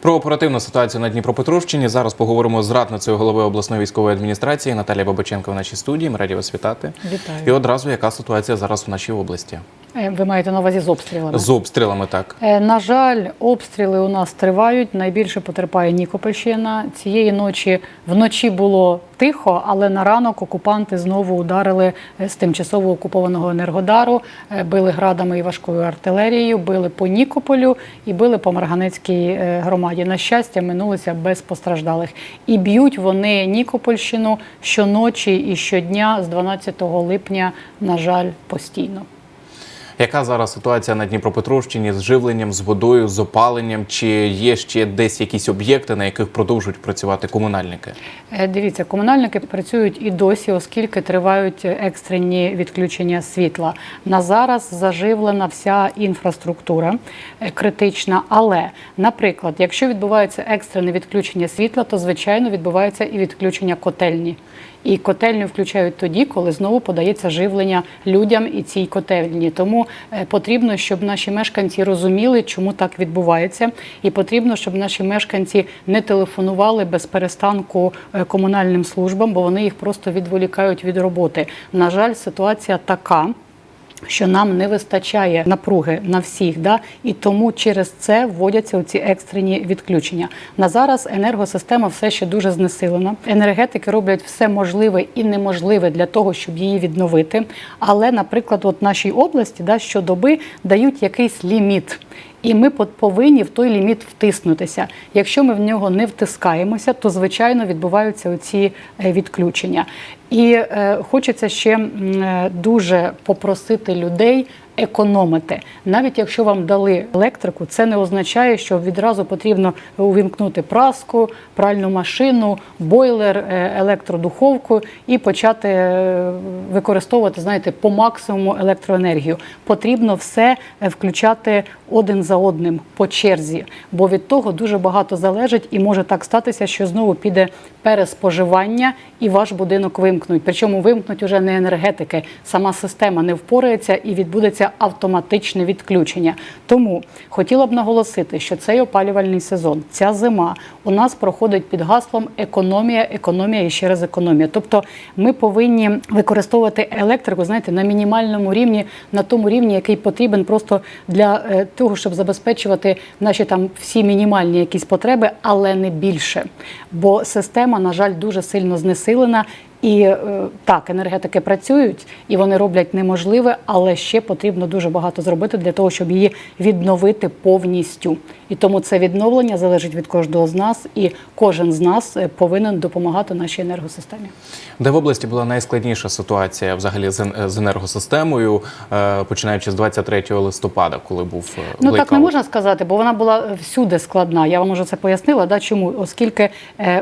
Про оперативну ситуацію на Дніпропетровщині зараз поговоримо з радницею голови обласної військової адміністрації Наталія Бабаченко в нашій студії. Ми раді вас вітати. Вітаю. І одразу яка ситуація зараз в нашій області Е, Ви маєте на увазі з обстрілами? з обстрілами? Так Е, На жаль, обстріли у нас тривають. Найбільше потерпає Нікопольщина. Цієї ночі вночі було тихо, але на ранок окупанти знову ударили е, з тимчасово окупованого енергодару, били градами і важкою артилерією, били по Нікополю і били по Марганецькій е, громаді. На щастя, минулися без постраждалих. І б'ють вони Нікопольщину щоночі і щодня з 12 липня, на жаль, постійно. Яка зараз ситуація на Дніпропетровщині з живленням, з водою, з опаленням? Чи є ще десь якісь об'єкти, на яких продовжують працювати комунальники? Е, Дивіться, комунальники працюють і досі, оскільки тривають екстрені відключення світла. На зараз заживлена вся інфраструктура е, критична. Але, наприклад, якщо відбувається екстрене відключення світла, то звичайно відбувається і відключення котельні. І котельню включають тоді, коли знову подається живлення людям і цій котельні. Тому е, потрібно, щоб наші мешканці розуміли, чому так відбувається, і потрібно, щоб наші мешканці не телефонували без перестанку е, комунальним службам, бо вони їх просто відволікають від роботи. На жаль, ситуація така. Що нам не вистачає напруги на всіх, да і тому через це вводяться оці екстрені відключення. На зараз енергосистема все ще дуже знесилена. Енергетики роблять все можливе і неможливе для того, щоб її відновити. Але, наприклад, от нашій області да, щодоби дають якийсь ліміт. І ми по- повинні в той ліміт втиснутися. Якщо ми в нього не втискаємося, то звичайно відбуваються оці е, відключення. І е, хочеться ще е, дуже попросити людей економити. Навіть якщо вам дали електрику, це не означає, що відразу потрібно увімкнути праску, пральну машину, бойлер, е, електродуховку і почати е, використовувати, знаєте, по максимуму електроенергію. Потрібно все е, включати один за одним по черзі, бо від того дуже багато залежить, і може так статися, що знову піде переспоживання, і ваш будинок вимкнуть. Причому вимкнуть уже не енергетики, сама система не впорається і відбудеться автоматичне відключення. Тому хотіла б наголосити, що цей опалювальний сезон, ця зима у нас проходить під гаслом економія, економія і ще раз економія. Тобто ми повинні використовувати електрику, знаєте, на мінімальному рівні, на тому рівні, який потрібен просто для е, того, щоб забезпечувати наші там всі мінімальні якісь потреби, але не більше. Бо система, на жаль, дуже сильно знесилена. І е, так, енергетики працюють і вони роблять неможливе, але ще потрібно дуже багато зробити для того, щоб її відновити повністю. І тому це відновлення залежить від кожного з нас, і кожен з нас е, повинен допомагати нашій енергосистемі. Де в області була найскладніша ситуація взагалі з енергосистемою, е, починаючи з 23 листопада, коли був Ну так не можна сказати, бо вона була всюди складна. Я вам уже це пояснила. Да, чому? Оскільки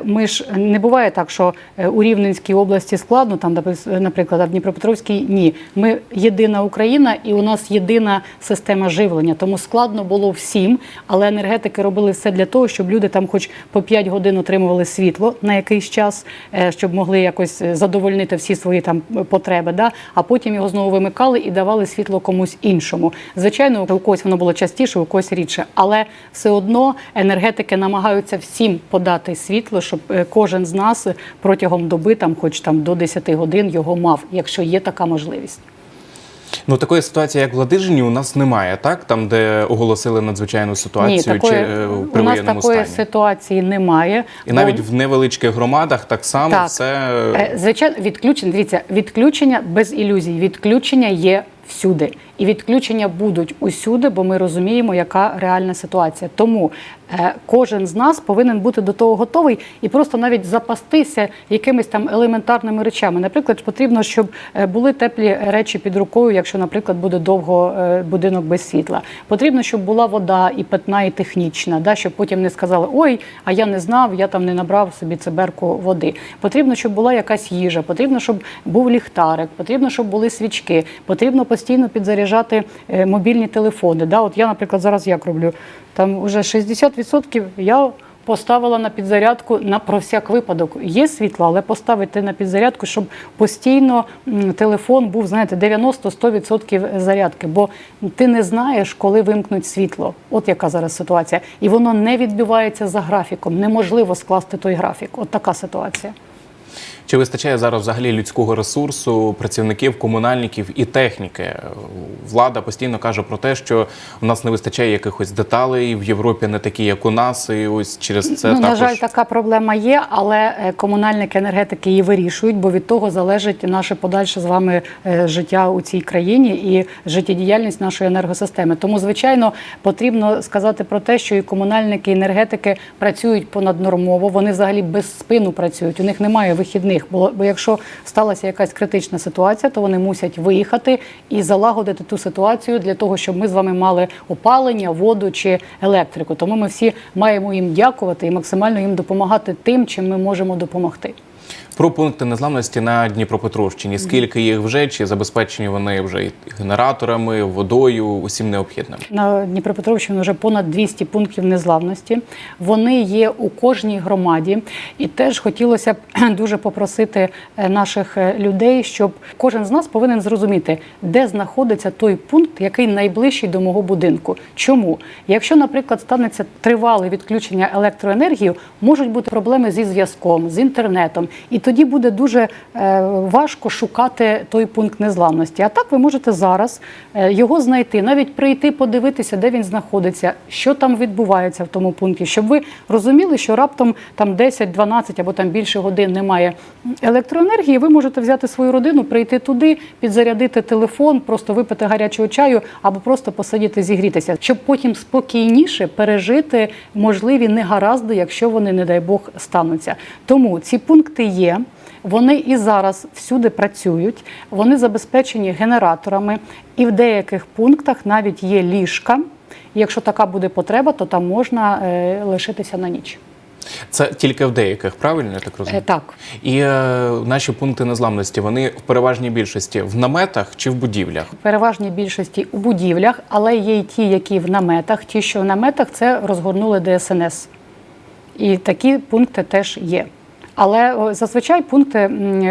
ми ж не буває так, що у Рівненській області складно, там, наприклад, а в Дніпропетровській ні. Ми єдина Україна і у нас єдина система живлення. Тому складно було всім, але енергетики робили все для того, щоб люди там, хоч по 5 годин отримували світло на якийсь час, е, щоб могли якось е, задовольнити всі свої там потреби. Да? А потім його знову вимикали і давали світло комусь іншому. Звичайно, у когось воно було частіше, у когось рідше, але все одно енергетики намагаються всім подати світло, щоб е, кожен з нас протягом доби, там, хоч там до 10 годин, його мав, якщо є така можливість. Ну такої ситуації, як в Ладижині, у нас немає, так? Там, де оголосили надзвичайну ситуацію Ні, такої, чи е, у нас воєнному такої стані. ситуації немає. І навіть в невеличких громадах так само Так. все Е, Звичайно, відключення. Дивіться, відключення без ілюзій. Відключення є всюди. І відключення будуть усюди, бо ми розуміємо, яка реальна ситуація. Тому е, кожен з нас повинен бути до того готовий і просто навіть запастися якимись там елементарними речами. Наприклад, потрібно, щоб е, були теплі речі під рукою, якщо, наприклад, буде довго е, будинок без світла. Потрібно, щоб була вода і питна, і технічна, да, щоб потім не сказали Ой, а я не знав, я там не набрав собі циберку води. Потрібно, щоб була якась їжа, потрібно, щоб був ліхтарик, потрібно, щоб були свічки, потрібно постійно підзаряджати е, мобільні телефони. Да, от я, наприклад, зараз як роблю? Там вже 60% я поставила на підзарядку на про всяк випадок. Є світло, але поставити на підзарядку, щоб постійно телефон був, знаєте, 90-100% зарядки. Бо ти не знаєш, коли вимкнуть світло. От яка зараз ситуація. І воно не відбивається за графіком. Неможливо скласти той графік. От така ситуація. Чи вистачає зараз взагалі людського ресурсу, працівників, комунальників і техніки? Влада постійно каже про те, що у нас не вистачає якихось деталей в Європі, не такі, як у нас, і ось через це ну, також на жаль, така проблема є, але е, комунальники енергетики її вирішують, бо від того залежить наше подальше з вами е, життя у цій країні і життєдіяльність нашої енергосистеми. Тому, звичайно, потрібно сказати про те, що і комунальники, і енергетики працюють понаднормово. Вони взагалі без спину працюють. У них немає вихідних. Бо, бо якщо сталася якась критична ситуація, то вони мусять виїхати і залагодити ту ситуацію для того, щоб ми з вами мали опалення, воду чи електрику. Тому ми всі маємо їм дякувати і максимально їм допомагати тим, чим ми можемо допомогти. Про пункти незламності на Дніпропетровщині. Скільки їх вже чи забезпечені вони вже генераторами, водою, усім необхідним? На Дніпропетровщині вже понад 200 пунктів незламності. Вони є у кожній громаді, і теж хотілося б дуже попросити е, наших е, людей, щоб кожен з нас повинен зрозуміти, де знаходиться той пункт, який найближчий до мого будинку. Чому? Якщо, наприклад, станеться тривале відключення електроенергії, можуть бути проблеми зі зв'язком, з інтернетом, і тоді буде дуже е, важко шукати той пункт незламності. А так ви можете зараз е, його знайти, навіть прийти, подивитися, де він знаходиться, що там відбувається в тому пункті, щоб ви розуміли, що раптом там 10, 12 або там більше годин немає електроенергії. Ви можете взяти свою родину, прийти туди, підзарядити телефон, просто випити гарячого чаю або просто посидіти зігрітися, щоб потім спокійніше пережити можливі негаразди, якщо вони, не дай Бог, стануться. Тому ці пункти є. Вони і зараз всюди працюють, вони забезпечені генераторами, і в деяких пунктах навіть є ліжка. Якщо така буде потреба, то там можна е, лишитися на ніч. Це тільки в деяких, правильно я так Е, розумію? так. І е, наші пункти незламності вони в переважній більшості в наметах чи в будівлях? В переважній більшості у будівлях, але є й ті, які в наметах. Ті, що в наметах, це розгорнули ДСНС. І такі пункти теж є. Але зазвичай пункти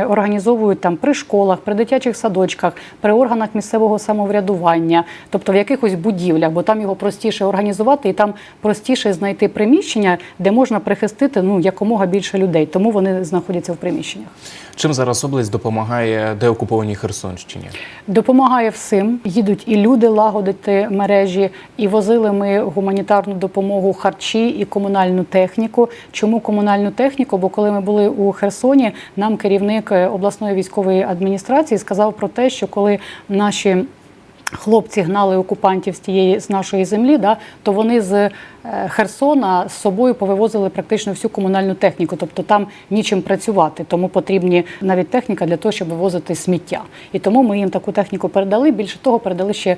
організовують там при школах, при дитячих садочках, при органах місцевого самоврядування, тобто в якихось будівлях, бо там його простіше організувати і там простіше знайти приміщення, де можна прихистити ну якомога більше людей. Тому вони знаходяться в приміщеннях. Чим зараз область допомагає деокупованій Херсонщині? Допомагає всім. Їдуть і люди лагодити мережі, і возили ми гуманітарну допомогу, харчі і комунальну техніку. Чому комунальну техніку? Бо коли ми були у Херсоні, нам керівник е, обласної військової адміністрації сказав про те, що коли наші Хлопці гнали окупантів з тієї з нашої землі, да, то вони з е, Херсона з собою повивозили практично всю комунальну техніку, тобто там нічим працювати, тому потрібні навіть техніка для того, щоб вивозити сміття. І тому ми їм таку техніку передали. Більше того, передали ще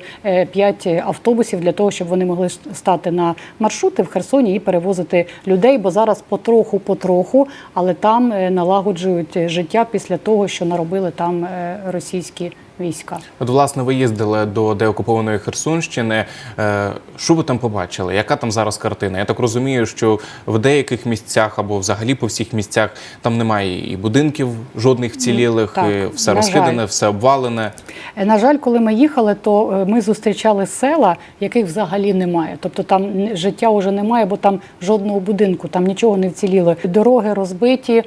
5 автобусів для того, щоб вони могли стати на маршрути в Херсоні і перевозити людей. Бо зараз потроху-потроху, але там е, налагоджують життя після того, що наробили там е, російські війська. От, власне, ви їздили до деокупованої Херсонщини. Е, Що ви там побачили? Яка там зараз картина? Я так розумію, що в деяких місцях або взагалі по всіх місцях там немає і будинків жодних вцілілих, так, і все розхидане, жаль. все обвалене. Е, На жаль, коли ми їхали, то е, ми зустрічали села, яких взагалі немає. Тобто там життя вже немає, бо там жодного будинку, там нічого не вціліло. Дороги розбиті.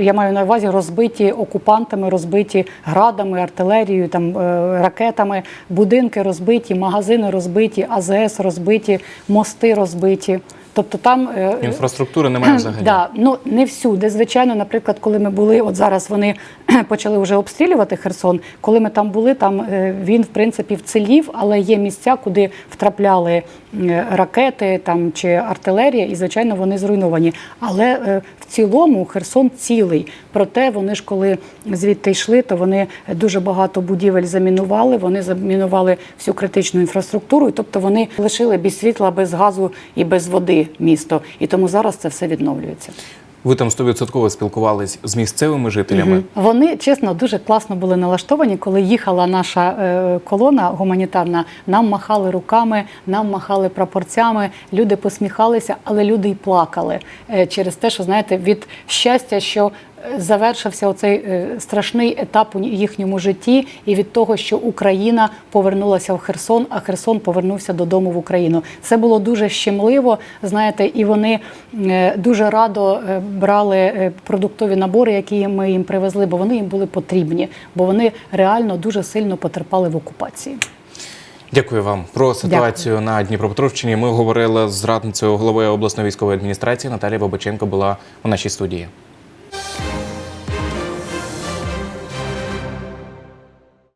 Я маю на увазі розбиті окупантами, розбиті градами, артилерією, там е, ракетами. Будинки розбиті, магазини розбиті, АЗС розбиті, мости розбиті. Тобто там е, Інфраструктури немає взагалі. Да, ну не всюди. Звичайно, наприклад, коли ми були, от зараз вони почали вже обстрілювати Херсон. Коли ми там були, там е, він в принципі вцілів, але є місця, куди втрапляли е, ракети там чи артилерія, і звичайно вони зруйновані. Але е, в цілому Херсон цілий. Проте вони ж коли звідти йшли, то вони дуже багато будівель замінували. Вони замінували всю критичну інфраструктуру, тобто вони лишили без світла, без газу і без води місто. І тому зараз це все відновлюється. Ви там 100% спілкувались з місцевими жителями. Вони чесно дуже класно були налаштовані. Коли їхала наша е, колона гуманітарна, нам махали руками, нам махали прапорцями. Люди посміхалися, але люди й плакали е, через те, що знаєте, від щастя, що завершився оцей е, страшний етап у їхньому житті, і від того, що Україна повернулася в Херсон, а Херсон повернувся додому в Україну. Це було дуже щемливо, знаєте, і вони е, дуже радо е, брали продуктові набори, які ми їм привезли, бо вони їм були потрібні, бо вони реально дуже сильно потерпали в окупації. Дякую вам про ситуацію на Дніпропетровщині. Ми говорили з радницею голови обласної військової адміністрації Наталія Бабаченко була у нашій студії.